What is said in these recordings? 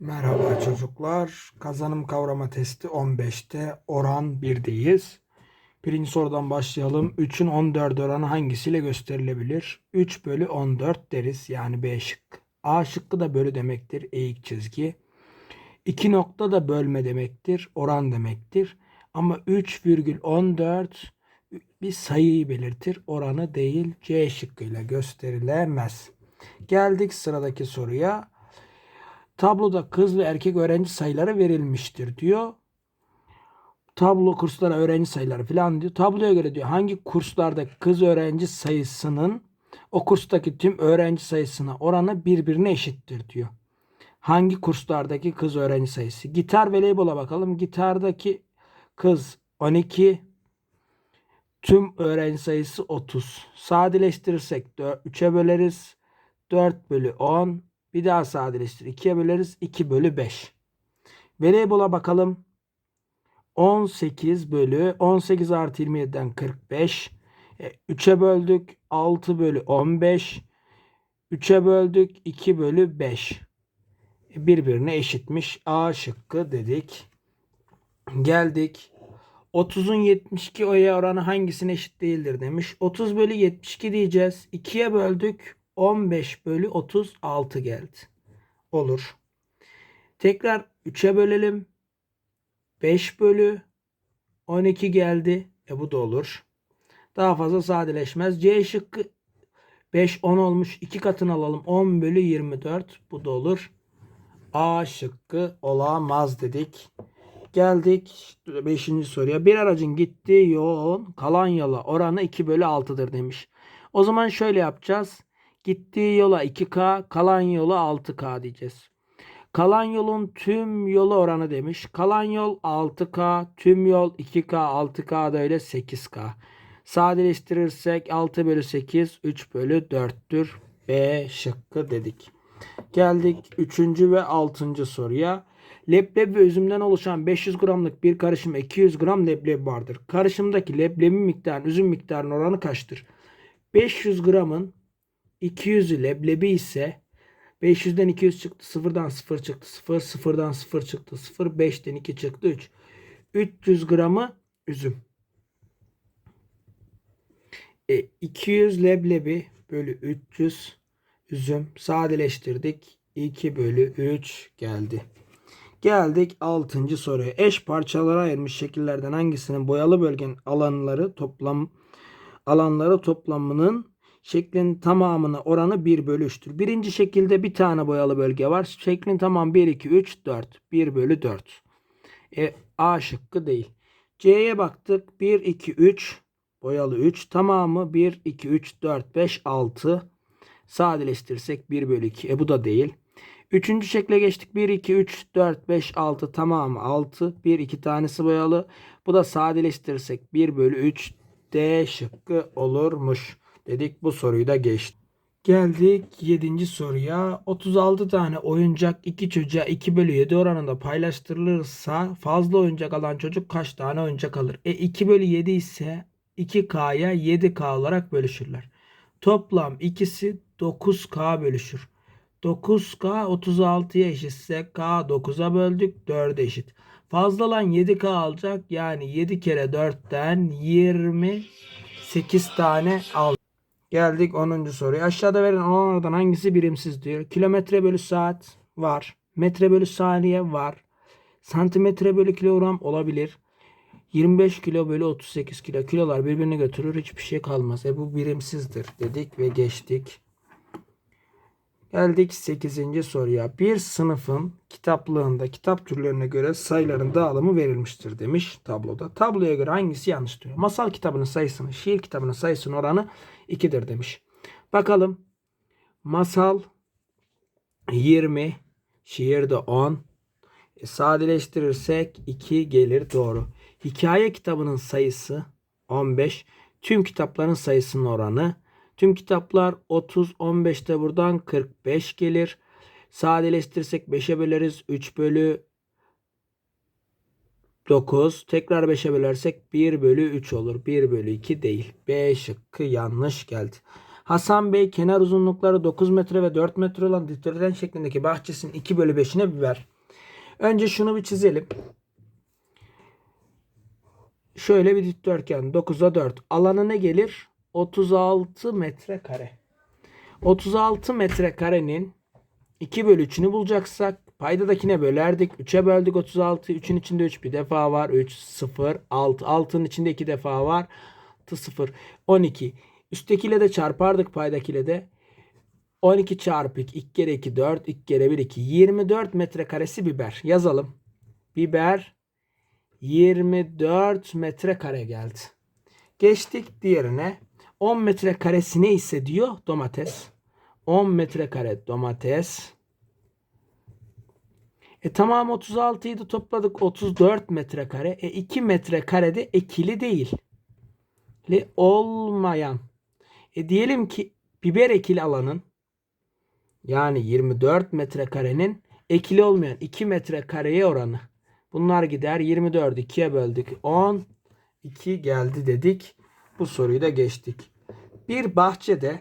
Merhaba çocuklar. Kazanım kavrama testi 15'te oran 1'deyiz. Birinci sorudan başlayalım. 3'ün 14 oranı hangisiyle gösterilebilir? 3 bölü 14 deriz. Yani B şıkkı. A şıkkı da bölü demektir. Eğik çizgi. 2 nokta da bölme demektir. Oran demektir. Ama 3,14 bir sayıyı belirtir. Oranı değil C şıkkıyla gösterilemez. Geldik sıradaki soruya. Tabloda kız ve erkek öğrenci sayıları verilmiştir diyor. Tablo kurslara öğrenci sayıları falan diyor. Tabloya göre diyor hangi kurslarda kız öğrenci sayısının o kurstaki tüm öğrenci sayısına oranı birbirine eşittir diyor. Hangi kurslardaki kız öğrenci sayısı? Gitar ve voleybola bakalım. Gitardaki kız 12, tüm öğrenci sayısı 30. Sadeleştirirsek 3'e böleriz. 4 bölü 10 bir daha sadeleştir. 2'ye böleriz. 2 bölü 5. Voleybola bakalım. 18 bölü 18 artı 27'den 45. E, 3'e böldük. 6 bölü 15. 3'e böldük. 2 bölü 5. E, birbirine eşitmiş. A şıkkı dedik. Geldik. 30'un 72 oya oranı hangisine eşit değildir demiş. 30 bölü 72 diyeceğiz. 2'ye böldük. 15 bölü 36 geldi. Olur. Tekrar 3'e bölelim. 5 bölü 12 geldi. E bu da olur. Daha fazla sadeleşmez. C şıkkı 5 10 olmuş. 2 katını alalım. 10 bölü 24. Bu da olur. A şıkkı olamaz dedik. Geldik 5. soruya. Bir aracın gittiği yolun kalan yola oranı 2 bölü 6'dır demiş. O zaman şöyle yapacağız. Gittiği yola 2K, kalan yola 6K diyeceğiz. Kalan yolun tüm yolu oranı demiş. Kalan yol 6K, tüm yol 2K, 6K da öyle 8K. Sadeleştirirsek 6 bölü 8, 3 bölü 4'tür. B şıkkı dedik. Geldik 3. ve 6. soruya. Leblebi ve üzümden oluşan 500 gramlık bir karışım 200 gram leblebi vardır. Karışımdaki leblebi miktarının üzüm miktarının oranı kaçtır? 500 gramın 200'ü leblebi ise 500'den 200 çıktı. 0'dan 0 çıktı. 0 0'dan 0 çıktı. 0 5'ten 2 çıktı. 3. 300 gramı üzüm. E, 200 leblebi bölü 300 üzüm sadeleştirdik. 2 bölü 3 geldi. Geldik 6. soruya. Eş parçalara ayırmış şekillerden hangisinin boyalı bölgenin alanları toplam alanları toplamının şeklin tamamına oranı 1 bölü 3'tür. Birinci şekilde bir tane boyalı bölge var. Şeklin tamamı 1, 2, 3, 4. 1 bölü 4. E, A şıkkı değil. C'ye baktık. 1, 2, 3. Boyalı 3. Tamamı 1, 2, 3, 4, 5, 6. Sadeleştirirsek 1 bölü 2. E bu da değil. Üçüncü şekle geçtik. 1, 2, 3, 4, 5, 6 tamamı 6. 1, 2 tanesi boyalı. Bu da sadeleştirirsek 1 bölü 3 D şıkkı olurmuş. Dedik bu soruyu da geçtik. Geldik 7. soruya. 36 tane oyuncak 2 çocuğa 2 bölü 7 oranında paylaştırılırsa fazla oyuncak alan çocuk kaç tane oyuncak alır? E 2 bölü 7 ise 2K'ya 7K olarak bölüşürler. Toplam ikisi 9K bölüşür. 9K 36'ya eşitse K 9'a böldük 4 eşit. Fazlalan 7K alacak yani 7 kere 4'ten 28 tane al. Geldik 10. soruya. Aşağıda verilen olanlardan hangisi birimsiz diyor. Kilometre bölü saat var. Metre bölü saniye var. Santimetre bölü kilogram olabilir. 25 kilo bölü 38 kilo. Kilolar birbirini götürür. Hiçbir şey kalmaz. E bu birimsizdir dedik ve geçtik. Geldik 8. soruya. Bir sınıfın kitaplığında kitap türlerine göre sayıların dağılımı verilmiştir demiş tabloda. Tabloya göre hangisi yanlış diyor. Masal kitabının sayısının şiir kitabının sayısının oranı 2'dir demiş. Bakalım. Masal 20, şiirde 10. E, sadeleştirirsek 2 gelir doğru. Hikaye kitabının sayısı 15. Tüm kitapların sayısının oranı Tüm kitaplar 30, 15'te buradan 45 gelir. Sadeleştirirsek 5'e böleriz. 3 bölü 9. Tekrar 5'e bölersek 1 bölü 3 olur. 1 bölü 2 değil. B şıkkı yanlış geldi. Hasan Bey kenar uzunlukları 9 metre ve 4 metre olan dikdörtgen şeklindeki bahçesinin 2 bölü 5'ine biber. Önce şunu bir çizelim. Şöyle bir dikdörtgen 9'a 4. Alanı ne gelir? 36 metrekare. 36 metrekarenin 2 bölü 3'ünü bulacaksak paydadakine bölerdik. 3'e böldük 36. 3'ün içinde 3 bir defa var. 3, 0, 6. 6'nın içinde 2 defa var. 6, 0, 12. Üsttekiyle de çarpardık paydakiyle de. 12 çarpı 2, 2 kere 2 4, 2 kere 1 2. 24 metrekaresi biber. Yazalım. Biber 24 metrekare geldi. Geçtik diğerine. 10 metrekaresi ne ise diyor domates. 10 metrekare domates. E tamam 36'yı da topladık 34 metrekare. E 2 metrekare de ekili değil. Li olmayan. E diyelim ki biber ekili alanın yani 24 metrekarenin ekili olmayan 2 metrekareye oranı. Bunlar gider 24'ü 2'ye böldük. 10 2 geldi dedik. Bu soruyu da geçtik. Bir bahçede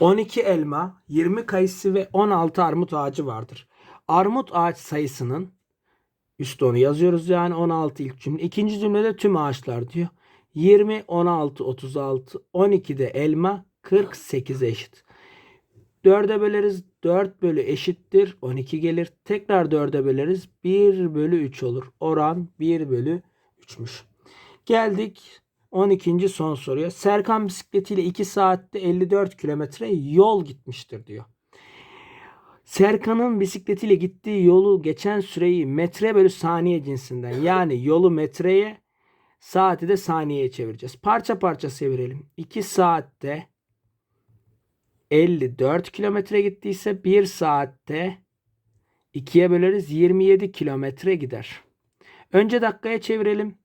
12 elma, 20 kayısı ve 16 armut ağacı vardır. Armut ağaç sayısının üstte onu yazıyoruz yani 16 ilk cümle. İkinci cümlede tüm ağaçlar diyor. 20, 16, 36, 12 de elma 48 eşit. 4'e böleriz. 4 bölü eşittir. 12 gelir. Tekrar 4'e böleriz. 1 bölü 3 olur. Oran 1 bölü 3'müş. Geldik 12. son soruya. Serkan bisikletiyle 2 saatte 54 kilometre yol gitmiştir diyor. Serkan'ın bisikletiyle gittiği yolu geçen süreyi metre bölü saniye cinsinden yani yolu metreye saati de saniyeye çevireceğiz. Parça parça çevirelim. 2 saatte 54 kilometre gittiyse 1 saatte 2'ye böleriz 27 kilometre gider. Önce dakikaya çevirelim.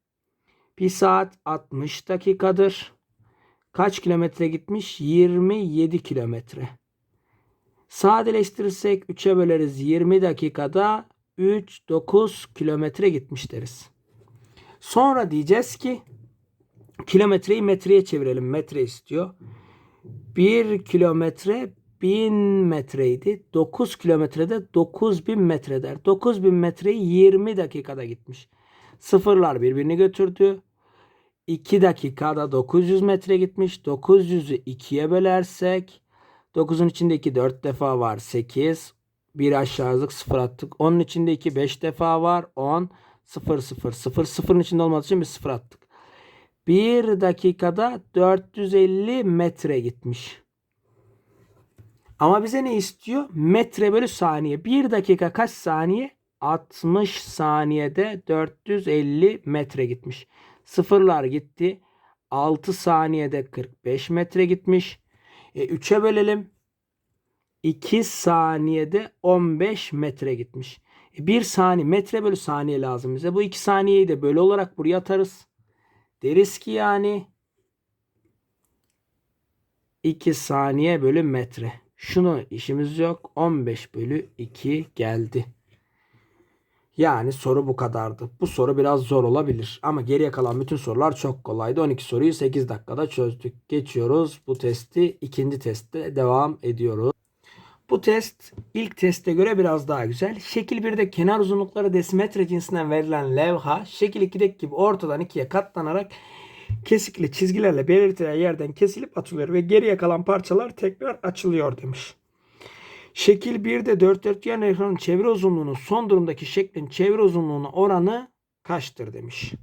1 saat 60 dakikadır. Kaç kilometre gitmiş? 27 kilometre. Sadeleştirirsek 3'e böleriz 20 dakikada 3 9 kilometre gitmiş deriz. Sonra diyeceğiz ki kilometreyi metreye çevirelim. Metre istiyor. 1 kilometre 1000 metreydi. 9 kilometrede 9000 metre der. 9000 metreyi 20 dakikada gitmiş. Sıfırlar birbirini götürdü. 2 dakikada 900 metre gitmiş. 900'ü 2'ye bölersek 9'un içinde 2 4 defa var. 8. Bir aşağılık 0 attık. 10'un içinde 2 5 defa var. 10 0 0 0 0'ın içinde olmadığı için bir 0 attık. 1 dakikada 450 metre gitmiş. Ama bize ne istiyor? Metre bölü saniye. 1 dakika kaç saniye? 60 saniyede 450 metre gitmiş. Sıfırlar gitti. 6 saniyede 45 metre gitmiş. E, 3'e bölelim. 2 saniyede 15 metre gitmiş. E, 1 saniye metre bölü saniye lazım bize. Bu 2 saniyeyi de bölü olarak buraya atarız. Deriz ki yani 2 saniye bölü metre. Şunu işimiz yok. 15 bölü 2 geldi. Yani soru bu kadardı. Bu soru biraz zor olabilir. Ama geriye kalan bütün sorular çok kolaydı. 12 soruyu 8 dakikada çözdük. Geçiyoruz bu testi. ikinci testte devam ediyoruz. Bu test ilk teste göre biraz daha güzel. Şekil 1'de kenar uzunlukları desimetre cinsinden verilen levha şekil 2'deki gibi ortadan ikiye katlanarak kesikli çizgilerle belirtilen yerden kesilip atılıyor ve geriye kalan parçalar tekrar açılıyor demiş. Şekil 1'de dörtdörtgen ekranın çevre uzunluğunun son durumdaki şeklin çevre uzunluğuna oranı kaçtır demiş.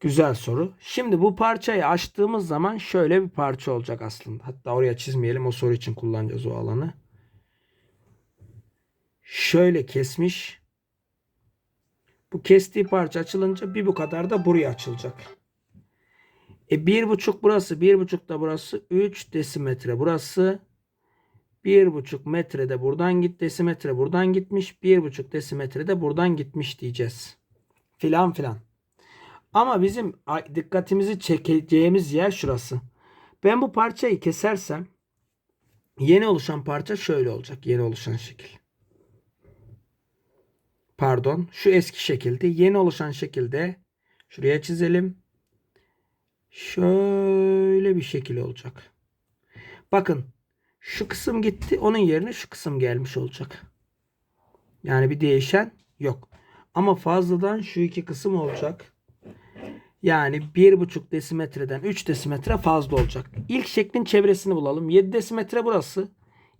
Güzel soru. Şimdi bu parçayı açtığımız zaman şöyle bir parça olacak aslında. Hatta oraya çizmeyelim. O soru için kullanacağız o alanı. Şöyle kesmiş. Bu kestiği parça açılınca bir bu kadar da buraya açılacak. E bir buçuk burası, bir buçuk da burası 3 desimetre. Burası bir buçuk metrede buradan git desimetre buradan gitmiş. Bir buçuk desimetre de buradan gitmiş diyeceğiz. Filan filan. Ama bizim dikkatimizi çekeceğimiz yer şurası. Ben bu parçayı kesersem yeni oluşan parça şöyle olacak. Yeni oluşan şekil. Pardon. Şu eski şekilde. Yeni oluşan şekilde şuraya çizelim. şöyle bir şekil olacak. Bakın şu kısım gitti. Onun yerine şu kısım gelmiş olacak. Yani bir değişen yok. Ama fazladan şu iki kısım olacak. Yani 1,5 desimetreden 3 desimetre fazla olacak. İlk şeklin çevresini bulalım. 7 desimetre burası.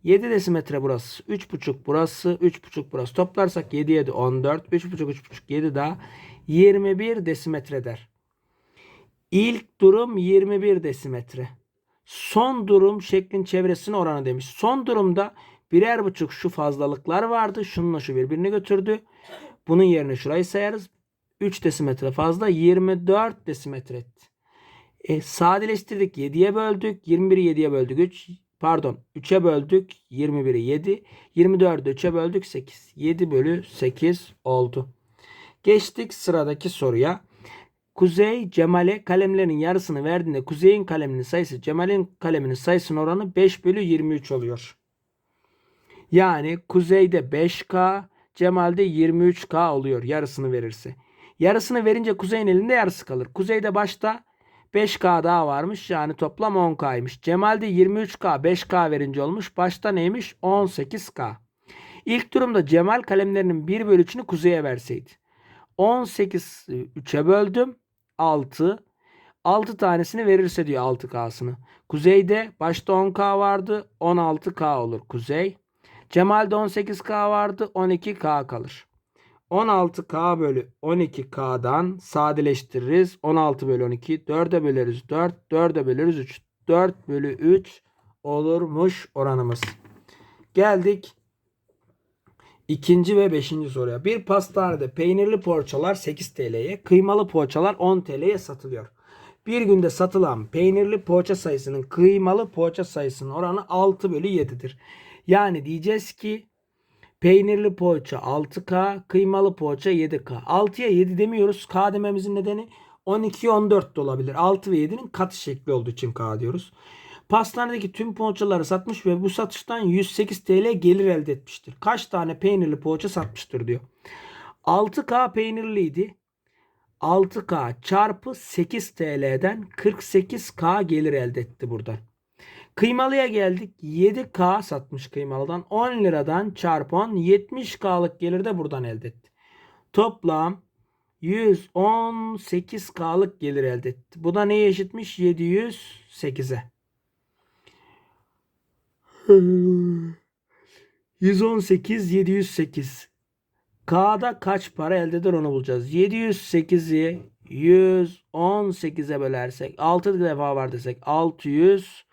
7 desimetre burası. 3,5 burası. 3,5 burası. Toplarsak 7 7 14. 3,5 3,5 7 daha 21 desimetre der. İlk durum 21 desimetre. Son durum şeklin çevresine oranı demiş. Son durumda birer buçuk şu fazlalıklar vardı. Şununla şu birbirini götürdü. Bunun yerine şurayı sayarız. 3 desimetre fazla 24 desimetre etti. E, sadeleştirdik 7'ye böldük. 21'i 7'ye böldük 3. Pardon 3'e böldük 21'i 7. 24'ü 3'e böldük 8. 7 bölü 8 oldu. Geçtik sıradaki soruya. Kuzey Cemal'e kalemlerin yarısını verdiğinde Kuzey'in kaleminin sayısı Cemal'in kaleminin sayısının oranı 5 bölü 23 oluyor. Yani Kuzey'de 5K, Cemal'de 23K oluyor yarısını verirse. Yarısını verince Kuzey'in elinde yarısı kalır. Kuzey'de başta 5K daha varmış yani toplam 10K'ymış. Cemal'de 23K 5K verince olmuş. Başta neymiş? 18K. İlk durumda Cemal kalemlerinin 1 bölü 3'ünü Kuzey'e verseydi. 18 3'e böldüm. 6. 6 tanesini verirse diyor 6K'sını. Kuzeyde başta 10K vardı. 16K olur Kuzey. Cemal'de 18K vardı. 12K kalır. 16K bölü 12K'dan sadeleştiririz. 16 bölü 12. 4'e böleriz 4. 4'e böleriz 3. 4 bölü 3 olurmuş oranımız. Geldik ikinci ve beşinci soruya. Bir pastanede peynirli poğaçalar 8 TL'ye, kıymalı poğaçalar 10 TL'ye satılıyor. Bir günde satılan peynirli poğaça sayısının kıymalı poğaça sayısının oranı 6 bölü 7'dir. Yani diyeceğiz ki peynirli poğaça 6K, kıymalı poğaça 7K. 6'ya 7 demiyoruz. K dememizin nedeni 12 14 de olabilir. 6 ve 7'nin katı şekli olduğu için K diyoruz. Pastanedeki tüm poğaçaları satmış ve bu satıştan 108 TL gelir elde etmiştir. Kaç tane peynirli poğaça satmıştır diyor. 6K peynirliydi. 6K çarpı 8 TL'den 48K gelir elde etti buradan. Kıymalıya geldik. 7K satmış kıymalıdan. 10 liradan çarpı 10 70K'lık gelir de buradan elde etti. Toplam 118K'lık gelir elde etti. Bu da neye eşitmiş? 708'e. 118 708 K'da kaç para elde eder onu bulacağız. 708'i 118'e bölersek 6 defa var desek 600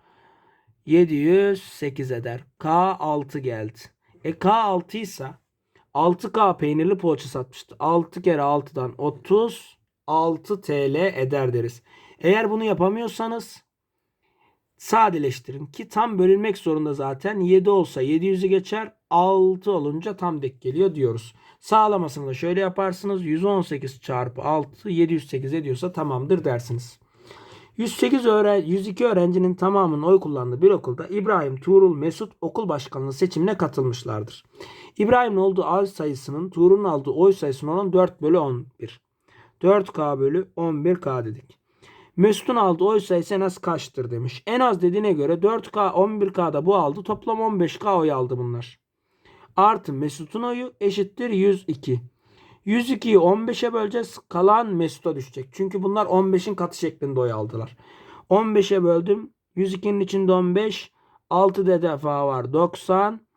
708 eder. K 6 geldi. E K 6 ise 6K peynirli poğaça satmıştı. 6 kere 6'dan 36 TL eder deriz. Eğer bunu yapamıyorsanız sadeleştirin ki tam bölünmek zorunda zaten 7 olsa 700'ü geçer 6 olunca tam denk geliyor diyoruz. Sağlamasını da şöyle yaparsınız 118 çarpı 6 708 ediyorsa tamamdır dersiniz. 108 öğren 102 öğrencinin tamamının oy kullandığı bir okulda İbrahim, Tuğrul, Mesut okul başkanlığı seçimine katılmışlardır. İbrahim'in olduğu oy sayısının Tuğrul'un aldığı oy sayısının olan 4 bölü 11. 4K bölü 11K dedik. Mesut'un aldığı oy sayısı en az kaçtır demiş. En az dediğine göre 4K 11K'da bu aldı. Toplam 15K oy aldı bunlar. Artı Mesut'un oyu eşittir 102. 102'yi 15'e böleceğiz. Kalan Mesut'a düşecek. Çünkü bunlar 15'in katı şeklinde oy aldılar. 15'e böldüm. 102'nin içinde 15. 6 de defa var. 90.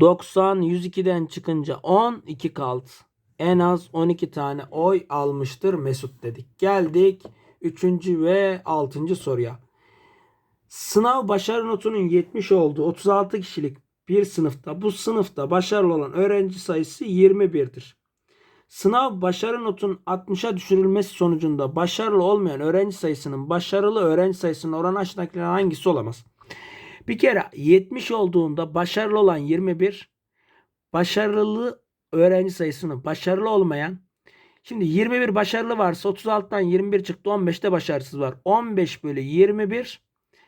90 102'den çıkınca 10 2 kaldı. En az 12 tane oy almıştır Mesut dedik. Geldik 3. ve 6. soruya. Sınav başarı notunun 70 olduğu 36 kişilik bir sınıfta bu sınıfta başarılı olan öğrenci sayısı 21'dir. Sınav başarı notun 60'a düşürülmesi sonucunda başarılı olmayan öğrenci sayısının başarılı öğrenci sayısının oranı aşağıdakilerden hangisi olamaz? Bir kere 70 olduğunda başarılı olan 21, başarılı öğrenci sayısını başarılı olmayan Şimdi 21 başarılı varsa 36'dan 21 çıktı 15'te başarısız var. 15 bölü 21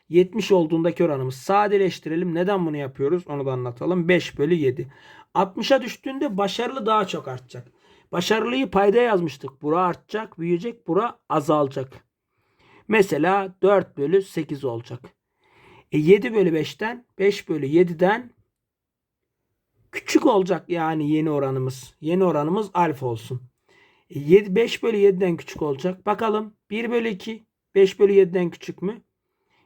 70 olduğundaki oranımız. Sadeleştirelim. Neden bunu yapıyoruz? Onu da anlatalım. 5 bölü 7. 60'a düştüğünde başarılı daha çok artacak. Başarılıyı payda yazmıştık. Bura artacak, büyüyecek, bura azalacak. Mesela 4 bölü 8 olacak. E 7 bölü 5'ten 5 bölü 7'den küçük olacak yani yeni oranımız. Yeni oranımız alfa olsun. E 7, 5 bölü 7'den küçük olacak. Bakalım 1 bölü 2 5 bölü 7'den küçük mü?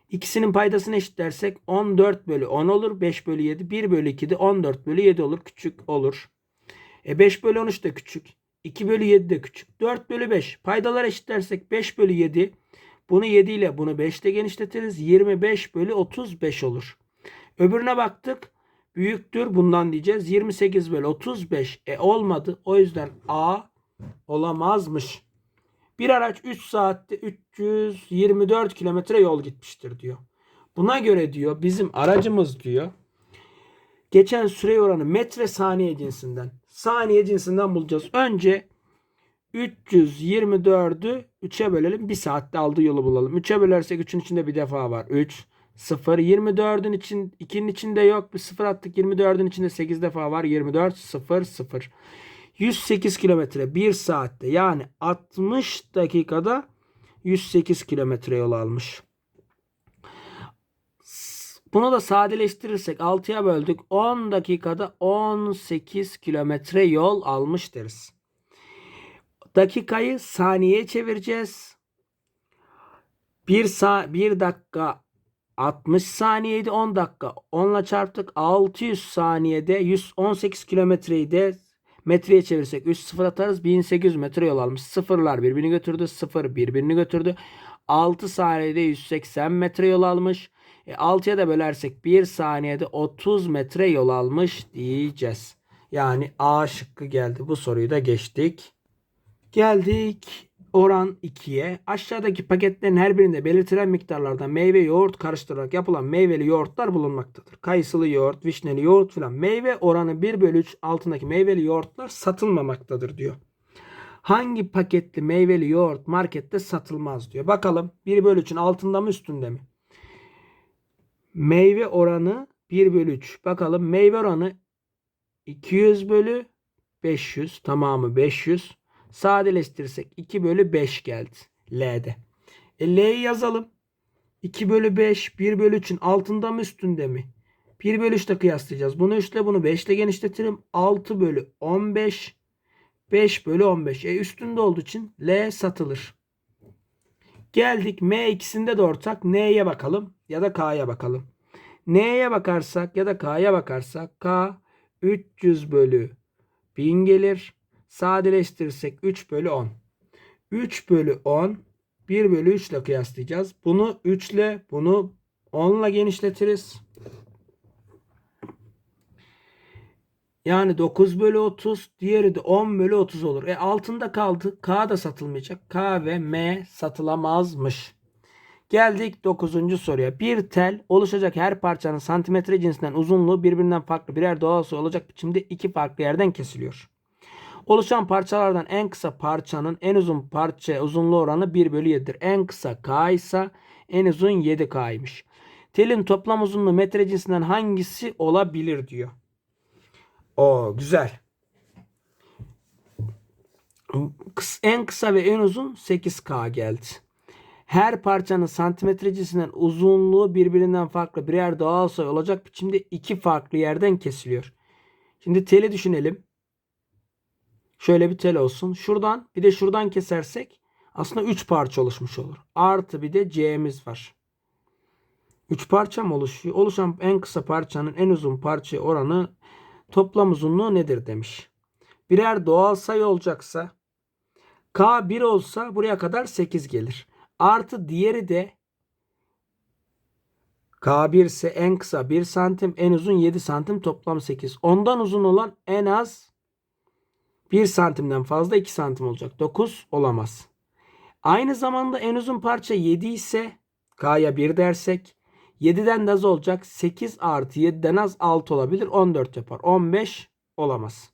İkisinin paydasını eşitlersek 14 bölü 10 olur. 5 bölü 7. 1 bölü 2 de 14 bölü 7 olur. Küçük olur. E 5 bölü 13 de küçük. 2 bölü 7 de küçük. 4 bölü 5. Paydalar eşitlersek 5 bölü 7. Bunu 7 ile bunu 5 ile genişletiriz. 25 bölü 35 olur. Öbürüne baktık. Büyüktür bundan diyeceğiz. 28 bölü 35. E olmadı. O yüzden A olamazmış. Bir araç 3 saatte 324 kilometre yol gitmiştir diyor. Buna göre diyor bizim aracımız diyor geçen süre oranı metre saniye cinsinden. Saniye cinsinden bulacağız. Önce 324'ü 3'e bölelim. 1 saatte aldığı yolu bulalım. 3'e bölersek 3'ün içinde bir defa var. 3, 0, 24'ün için 2'nin içinde yok. Bir 0 attık. 24'ün içinde 8 defa var. 24, 0, 0. 108 kilometre 1 saatte yani 60 dakikada 108 kilometre yol almış. Bunu da sadeleştirirsek 6'ya böldük. 10 dakikada 18 kilometre yol almış deriz. Dakikayı saniyeye çevireceğiz. 1 sa 1 dakika 60 saniyeydi 10 dakika 10 ile çarptık 600 saniyede 118 kilometreyi de metreye çevirsek 3 sıfır atarız 1800 metre yol almış. Sıfırlar birbirini götürdü. Sıfır birbirini götürdü. 6 saniyede 180 metre yol almış. E, 6'ya da bölersek 1 saniyede 30 metre yol almış diyeceğiz. Yani A şıkkı geldi. Bu soruyu da geçtik. Geldik oran 2'ye. Aşağıdaki paketlerin her birinde belirtilen miktarlarda meyve yoğurt karıştırarak yapılan meyveli yoğurtlar bulunmaktadır. Kayısılı yoğurt, vişneli yoğurt filan. Meyve oranı 1 bölü 3 altındaki meyveli yoğurtlar satılmamaktadır diyor. Hangi paketli meyveli yoğurt markette satılmaz diyor. Bakalım 1 bölü 3'ün altında mı üstünde mi? Meyve oranı 1 bölü 3. Bakalım meyve oranı 200 bölü 500. Tamamı 500. Sadeleştirirsek 2 bölü 5 geldi. L'de. E, L'yi yazalım. 2 bölü 5 1 bölü 3'ün altında mı üstünde mi? 1 bölü 3 ile kıyaslayacağız. Bunu 3 ile bunu 5 ile genişletirim. 6 bölü 15 5 bölü 15. E üstünde olduğu için L satılır. Geldik M ikisinde de ortak. N'ye bakalım ya da K'ya bakalım. N'ye bakarsak ya da K'ya bakarsak K 300 bölü 1000 gelir. Sadeleştirirsek 3 bölü 10. 3 bölü 10 1 bölü 3 ile kıyaslayacağız. Bunu 3 ile bunu 10 ile genişletiriz. Yani 9 bölü 30 diğeri de 10 bölü 30 olur. E altında kaldı. K da satılmayacak. K ve M satılamazmış. Geldik 9. soruya. Bir tel oluşacak her parçanın santimetre cinsinden uzunluğu birbirinden farklı birer doğal olacak biçimde iki farklı yerden kesiliyor. Oluşan parçalardan en kısa parçanın en uzun parça uzunluğu oranı 1 bölü 7'dir. En kısa K ise en uzun 7K'ymış. Telin toplam uzunluğu metre cinsinden hangisi olabilir diyor. O güzel. En kısa ve en uzun 8K geldi. Her parçanın santimetre cinsinden uzunluğu birbirinden farklı birer doğal sayı olacak biçimde iki farklı yerden kesiliyor. Şimdi teli düşünelim. Şöyle bir tel olsun. Şuradan bir de şuradan kesersek aslında 3 parça oluşmuş olur. Artı bir de C'miz var. 3 parça mı oluşuyor? Oluşan en kısa parçanın en uzun parça oranı toplam uzunluğu nedir demiş. Birer doğal sayı olacaksa K 1 olsa buraya kadar 8 gelir. Artı diğeri de K1 ise en kısa 1 santim en uzun 7 santim toplam 8. Ondan uzun olan en az 1 santimden fazla 2 santim olacak. 9 olamaz. Aynı zamanda en uzun parça 7 ise K'ya 1 dersek 7'den de az olacak. 8 artı 7'den az 6 olabilir. 14 yapar. 15 olamaz.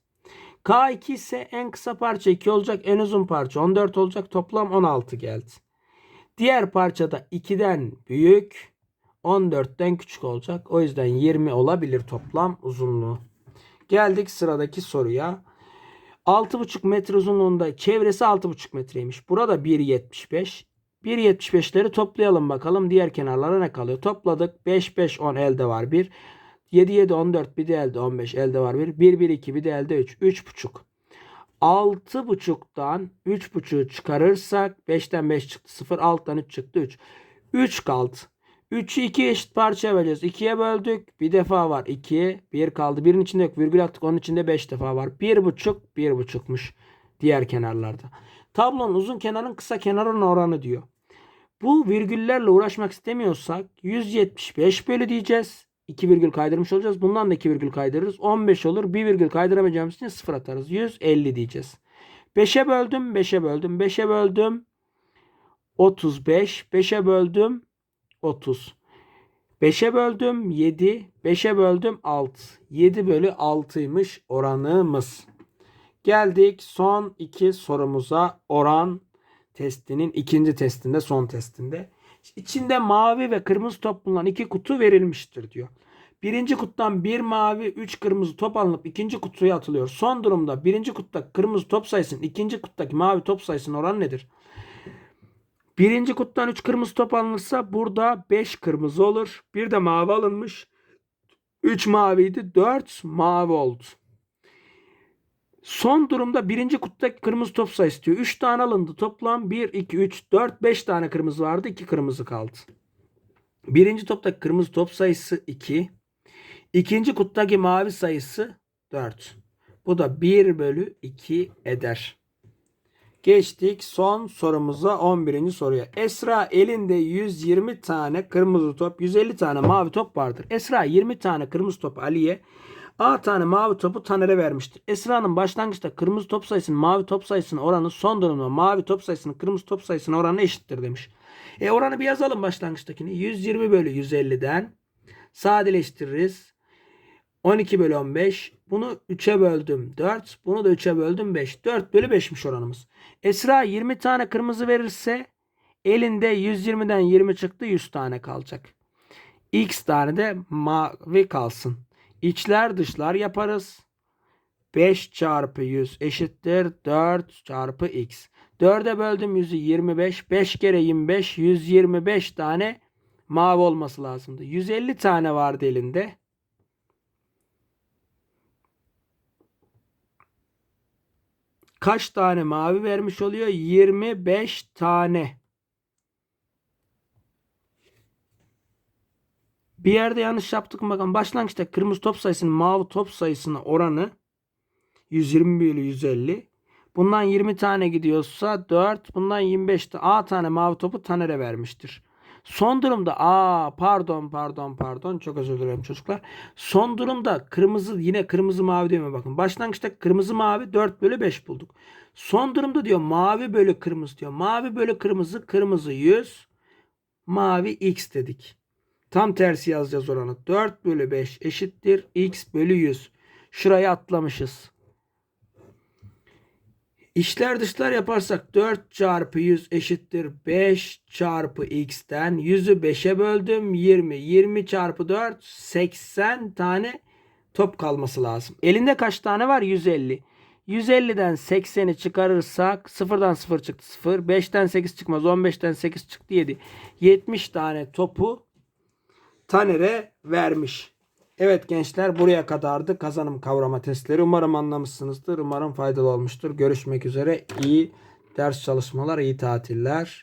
K2 ise en kısa parça 2 olacak. En uzun parça 14 olacak. Toplam 16 geldi. Diğer parça da 2'den büyük. 14'ten küçük olacak. O yüzden 20 olabilir toplam uzunluğu. Geldik sıradaki soruya. 6,5 metre uzunluğunda çevresi 6,5 metreymiş. Burada 1,75. 1,75'leri toplayalım bakalım. Diğer kenarlara ne kalıyor? Topladık. 5, 5, 10 elde var 1. 7, 7, 14 bir de elde 15 elde var 1. 1, 1, 2 bir de elde 3. 3,5. 6,5'tan 3,5'u çıkarırsak 5'ten 5 çıktı 0. 6'dan 3 çıktı 3. 3 kaldı. 3'ü 2 eşit parçaya böleceğiz. 2'ye böldük. Bir defa var 2. 1 kaldı. Birin içinde yok. Virgül attık. Onun içinde 5 defa var. 1,5 1,5'muş diğer kenarlarda. Tablonun uzun kenarın kısa kenarın oranı diyor. Bu virgüllerle uğraşmak istemiyorsak 175 bölü diyeceğiz. 2 virgül kaydırmış olacağız. Bundan da 2 virgül kaydırırız. 15 olur. 1 virgül kaydıramayacağımız için 0 atarız. 150 diyeceğiz. 5'e böldüm. 5'e böldüm. 5'e böldüm. 35. 5'e böldüm. 30. 5'e böldüm 7. 5'e böldüm 6. 7 bölü 6'ymış oranımız. Geldik son iki sorumuza oran testinin ikinci testinde son testinde. İçinde mavi ve kırmızı top bulunan iki kutu verilmiştir diyor. Birinci kutudan bir mavi, üç kırmızı top alınıp ikinci kutuya atılıyor. Son durumda birinci kutudaki kırmızı top sayısının ikinci kutudaki mavi top sayısının oranı nedir? Birinci kuttan 3 kırmızı top alınırsa burada 5 kırmızı olur. Bir de mavi alınmış. 3 maviydi. 4 mavi oldu. Son durumda birinci kuttaki kırmızı top sayısı diyor. 3 tane alındı. Toplam 1, 2, 3, 4, 5 tane kırmızı vardı. 2 kırmızı kaldı. Birinci toptaki kırmızı top sayısı 2. İkinci kuttaki mavi sayısı 4. Bu da 1 bölü 2 eder. Geçtik son sorumuza 11. soruya. Esra elinde 120 tane kırmızı top, 150 tane mavi top vardır. Esra 20 tane kırmızı top Ali'ye, A tane mavi topu Taner'e vermiştir. Esra'nın başlangıçta kırmızı top sayısının mavi top sayısının oranı son durumda mavi top sayısının kırmızı top sayısının oranı eşittir demiş. E oranı bir yazalım başlangıçtakini. 120 bölü 150'den sadeleştiririz. 12 bölü 15. Bunu 3'e böldüm 4. Bunu da 3'e böldüm 5. 4 bölü 5'miş oranımız. Esra 20 tane kırmızı verirse elinde 120'den 20 çıktı 100 tane kalacak. X tane de mavi kalsın. İçler dışlar yaparız. 5 çarpı 100 eşittir 4 çarpı x. 4'e böldüm 100'ü 25. 5 kere 25 125 tane mavi olması lazımdı. 150 tane vardı elinde. Kaç tane mavi vermiş oluyor? 25 tane. Bir yerde yanlış yaptık mı bakalım. Başlangıçta kırmızı top sayısının mavi top sayısına oranı 120 bölü 150. Bundan 20 tane gidiyorsa 4. Bundan 25 tane. A tane mavi topu Taner'e vermiştir. Son durumda aa pardon pardon pardon çok özür dilerim çocuklar. Son durumda kırmızı yine kırmızı mavi mu bakın. Başlangıçta kırmızı mavi 4 bölü 5 bulduk. Son durumda diyor mavi bölü kırmızı diyor. Mavi bölü kırmızı kırmızı 100 mavi x dedik. Tam tersi yazacağız oranı. 4 bölü 5 eşittir x bölü 100. Şurayı atlamışız. İşler dışlar yaparsak 4 çarpı 100 eşittir 5 çarpı x'ten 100'ü 5'e böldüm 20. 20 çarpı 4 80 tane top kalması lazım. Elinde kaç tane var? 150. 150'den 80'i çıkarırsak 0'dan 0 çıktı 0. 5'ten 8 çıkmaz. 15'ten 8 çıktı 7. 70 tane topu Taner'e vermiş. Evet gençler buraya kadardı kazanım kavrama testleri. Umarım anlamışsınızdır. Umarım faydalı olmuştur. Görüşmek üzere. İyi ders çalışmalar, iyi tatiller.